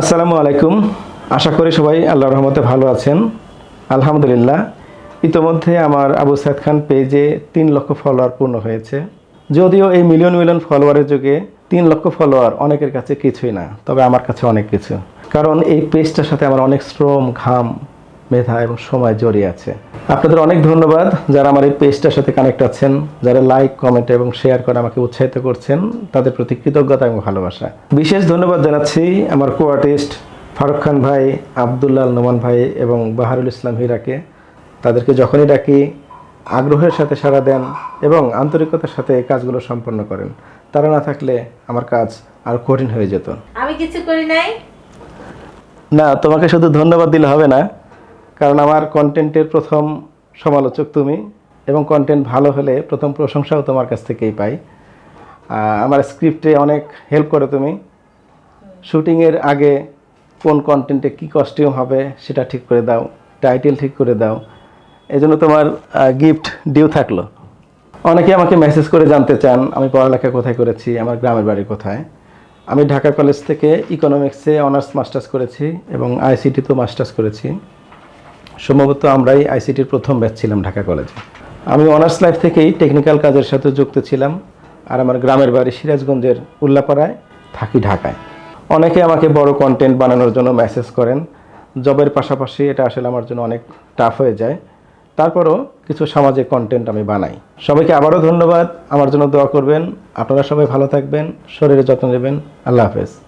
আসসালামু আলাইকুম। আশা করি সবাই আল্লাহর রহমতে ভালো আছেন। আলহামদুলিল্লাহ। ইতোমধ্যে আমার আবু সাইদ খান পেজে তিন লক্ষ ফলোয়ার পূর্ণ হয়েছে। যদিও এই মিলিয়ন মিলিয়ন ফলোয়ারের যুগে তিন লক্ষ ফলোয়ার অনেকের কাছে কিছুই না, তবে আমার কাছে অনেক কিছু। কারণ এই পেজটার সাথে আমার অনেক শ্রম, ঘাম, মেধা এবং সময় জড়িয়ে আছে। আপনাদের অনেক ধন্যবাদ যারা আমার এই পেজটার সাথে কানেক্ট আছেন যারা লাইক কমেন্ট এবং শেয়ার করে আমাকে উৎসাহিত করছেন তাদের প্রতি কৃতজ্ঞতা এবং ভালোবাসা। বিশেষ ধন্যবাদ জানাচ্ছি আমার কো আর্টিস্ট ফারুক খান ভাই আবদুল্লাহ নোমান ভাই এবং বাহারুল ইসলাম হীরাকে। তাদেরকে যখনই ডাকি আগ্রহের সাথে সাড়া দেন এবং আন্তরিকতার সাথে এই কাজগুলো সম্পন্ন করেন। তারা না থাকলে আমার কাজ আর কঠিন হয়ে যেত। আমি কিছু করি নাই। না তোমাকে শুধু ধন্যবাদ দিলে হবে না। কারণ আমার কন্টেন্টের প্রথম সমালোচক তুমি এবং কন্টেন্ট ভালো হলে প্রথম প্রশংসাও তোমার কাছ থেকেই পাই। আমার স্ক্রিপ্টে অনেক হেল্প করো তুমি। শুটিংয়ের আগে কোন কন্টেন্টে কী কস্টিউম হবে সেটা ঠিক করে দাও টাইটেল ঠিক করে দাও। এই জন্য তোমার গিফট ডিউ থাকল। অনেকে আমাকে মেসেজ করে জানতে চান, আমি পড়ালেখা কোথায় করেছি, আমার গ্রামের বাড়ি কোথায়। আমি ঢাকা কলেজ থেকে ইকোনমিক্সে অনার্স মাস্টার্স করেছি এবং আইসিটিতেও মাস্টার্স করেছি। সম্ভবত আমরাই আইসিটির প্রথম ব্যাচ ছিলাম ঢাকা কলেজে। আমি অনার্স লাইফ থেকেই টেকনিক্যাল কাজের সাথে যুক্ত ছিলাম আর আমার গ্রামের বাড়ি সিরাজগঞ্জের উল্লাপাড়ায় থাকি ঢাকায়। অনেকে আমাকে বড় কন্টেন্ট বানানোর জন্য মেসেজ করেন। জবের পাশাপাশি এটা আসলে আমার জন্য অনেক টাফ হয়ে যায়। তারপরও কিছু সামাজিক কন্টেন্ট আমি বানাই। সবাইকে আবারও ধন্যবাদ। আমার জন্য দোয়া করবেন। আপনারা সবাই ভালো থাকবেন। শরীরে যত্ন নেবেন। আল্লাহ হাফেজ।